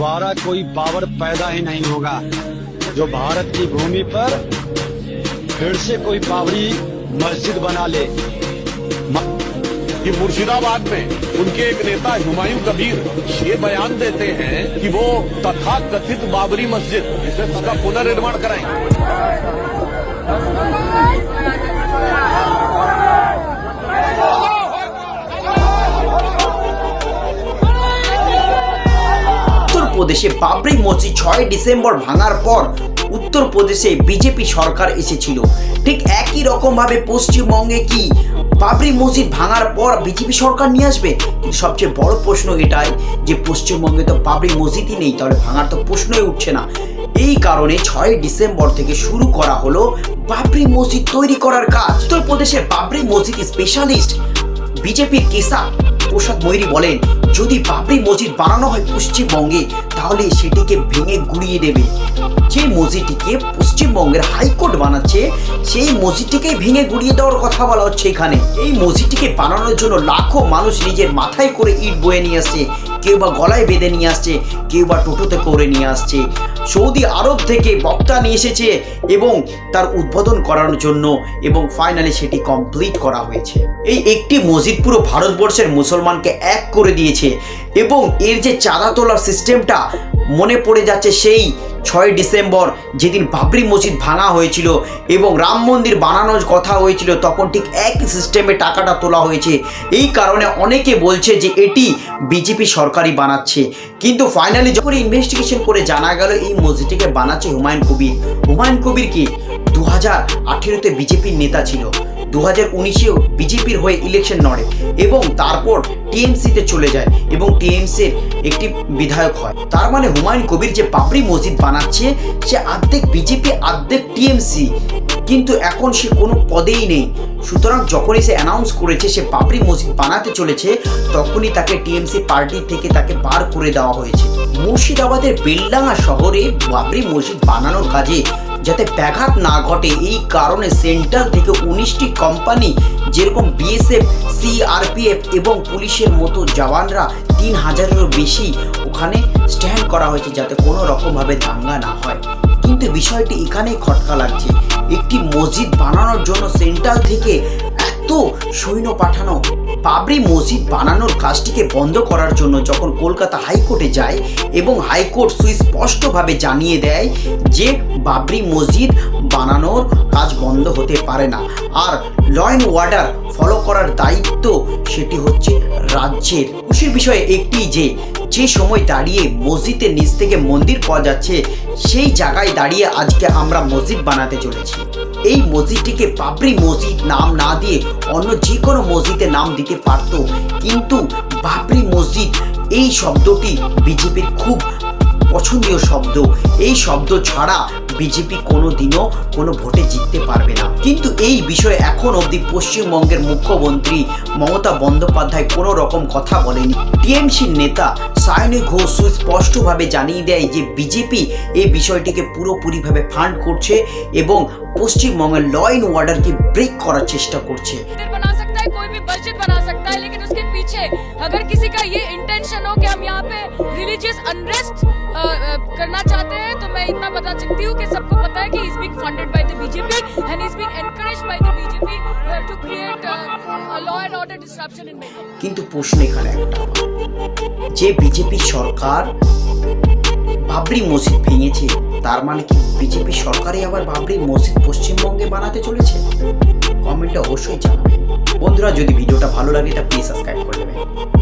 दोबारा कोई पावर पैदा ही नहीं होगा। जो भारत की भूमि पर फिर से कोई बाबरी मस्जिद बना ले। कि मुर्शिदाबाद में उनके एक नेता हुमायूं कबीर ये बयान देते हैं कि वो तथा कथित बाबरी मस्जिद इसका पुनर्निर्माण कराएँगे। উত্তরপ্রদেশে বাবরি মসজিদ ছয় ডিসেম্বর ভাঙার পর উত্তরপ্রদেশে বিজেপি সরকার এসেছিল। ঠিক একই রকম ভাবে পশ্চিমবঙ্গে কি বাবরি মসজিদ ভাঙার পর বিজেপি সরকার নিয়ে আসবে? সবচেয়ে বড় প্রশ্ন এটাই যে পশ্চিমবঙ্গে তো বাবরি মসজিদই নেই, তাহলে ভাঙার তো প্রশ্নই উঠছে না। এই কারণে ছয় ডিসেম্বর থেকে শুরু করা হলো বাবরি মসজিদ তৈরি করার কাজ। উত্তরপ্রদেশের বাবরি মসজিদ স্পেশালিস্ট বিজেপির কেসা প্রসাদ ময়ূরী বলেন, যদি বাবরি মসজিদ বানানো হয় পশ্চিমবঙ্গে, তাহলে সেটিকে ভেঙে গুড়িয়ে দেবে। যে মসজিদটিকে পশ্চিমবঙ্গের হাইকোর্ট বানাচ্ছে, সেই মসজিদটিকে ভেঙে গুড়িয়ে দেওয়ার কথা বলা হচ্ছে এখানে। এই মসজিদটিকে বানানোর জন্য লাখো মানুষ নিজের মাথায় করে ইট বয়ে নিয়ে আসছে, কেউ বা গলায় বেঁধে নিয়ে আসছে, কেউ বা টোটোতে করে নিয়ে আসছে। সৌদি আরব থেকে বক্তা নিয়ে এসেছে এবং তার উদ্বোধন করানোর জন্য এবং ফাইনালি সেটি কমপ্লিট করা হয়েছে। এই একটি মসজিদ পুরো ভারতবর্ষের মুসলমানকে এক করে দিয়েছে এবং এর যে চাঁদা তোলার সিস্টেমটা মনে পড়ে যাচ্ছে সেই ছয় ডিসেম্বর যেদিন বাবরি মসজিদ ভাঙা হয়েছিল এবং রাম মন্দির বানানোর কথা হয়েছিল, তখন ঠিক একই সিস্টেমে টাকাটা তোলা হয়েছে। এই কারণে অনেকে বলছে যে এটি বিজেপি সরকারই বানাচ্ছে। কিন্তু ফাইনালি যখন ইনভেস্টিগেশন করে জানা গেল, এই মসজিদটিকে বানাচ্ছে হুমায়ুন কবির। হুমায়ুন কবির কি? দু হাজার আঠেরোতে বিজেপির নেতা ছিল। দু হাজার উনিশেও বিজেপির হয়ে ইলেকশন লড়ে এবং তারপর টিএমসিতে চলে যায় এবং টিএমসির একটি বিধায়ক হয়। তার মানে হুমায়ুন কবির যে বাবরি মসজিদ বানাচ্ছে, সে আর্ধেক বিজেপি, আর্ধেক টিএমসি। কিন্তু এখন সে কোনো পদেই নেই। সুতরাং যখনই সে অ্যানাউন্স করেছে সে বাবরি মসজিদ বানাতে চলেছে, তখনই তাকে টিএমসি পার্টি থেকে তাকে বার করে দেওয়া হয়েছে। মুর্শিদাবাদের বেলডাঙ্গা শহরে বাবরি মসজিদ বানানোর কাজে যাতে ব্যাঘাত না ঘটে। এই কারণে সেন্ট্রাল থেকে উনিশটি কোম্পানি, যেরকম বিএসএফ, সিআরপিএফ এবং পুলিশের মতো জওয়ানরা তিন হাজারেরও বেশি ওখানে স্ট্যান্ড করা হয়েছে যাতে কোনো রকমভাবে দাঙ্গা না হয়। কিন্তু বিষয়টি এখানেই খটকা লাগছে। একটি মসজিদ বানানোর জন্য সেন্ট্রাল থেকে এত সৈন্য পাঠানো বাবরি মসজিদ বানানোর কাজটিকে বন্ধ করার জন্য যখন কলকাতা হাইকোর্টে যায় এবং হাইকোর্ট সুস্পষ্টভাবে জানিয়ে দেয় যে বাবরি মসজিদ বানানোর কাজ বন্ধ হতে পারে না। আর ল অ্যান্ড অর্ডার ফলো করার দায়িত্ব সেটি হচ্ছে রাজ্যের। খুশির বিষয় একটি যে যে সময় দাঁড়িয়ে মসজিদের নিচ থেকে মন্দির পাওয়া যাচ্ছে, সেই জায়গায় দাঁড়িয়ে আজকে আমরা মসজিদ বানাতে চলেছি। এই মসজিদটিকে বাবরি মসজিদ নাম না দিয়ে অন্য যে কোনো মসজিদে নাম দিতে পারত। কিন্তু বাবরি মসজিদ, এই শব্দটি বিজেপির খুব পছন্দীয় শব্দ। এই শব্দ ছাড়া বিজেপি কোনো দিনও কোনো ভোটে জিততে পারবে না কিন্তু এই বিষয়ে এখন অবধি পশ্চিমবঙ্গের মুখ্যমন্ত্রী মমতা বন্দ্যোপাধ্যায় কোনো রকম কথা বলেনি টিএমসির নেতা সায়নী ঘোষ সুস্পষ্টভাবে জানিয়ে দেয় যে বিজেপি এই বিষয়টিকে পুরোপুরিভাবে ফান্ড করছে এবং পশ্চিমবঙ্গের ল অ্যান্ড অর্ডারকে ব্রেক করার চেষ্টা করছে मंदिर बना सकता है कोई भी मस्जिद बना सकता है लेकिन उसके पीछे अगर किसी का ये इंटेंशन हो कि हम यहाँ पे रिलीजियस अनरेस्ट करना सकती हूँ कि सबको पता है कि is being funded by the BJP and is being encouraged by the BJP to create law and order disruption in Bengal কিন্তু প্রশ্ন এখানে একটা যে বিজেপি সরকার বাবরি মসজিদ ভেঙেছে তার মানে কি বিজেপি সরকারই আবার বাবরি মসজিদ পশ্চিমবঙ্গে বানাতে চলেছে কমেন্টে অবশ্যই জানাবেন বন্ধুরা যদি ভিডিওটা ভালো লাগে তা প্লিজ সাবস্ক্রাইব করে দেবেন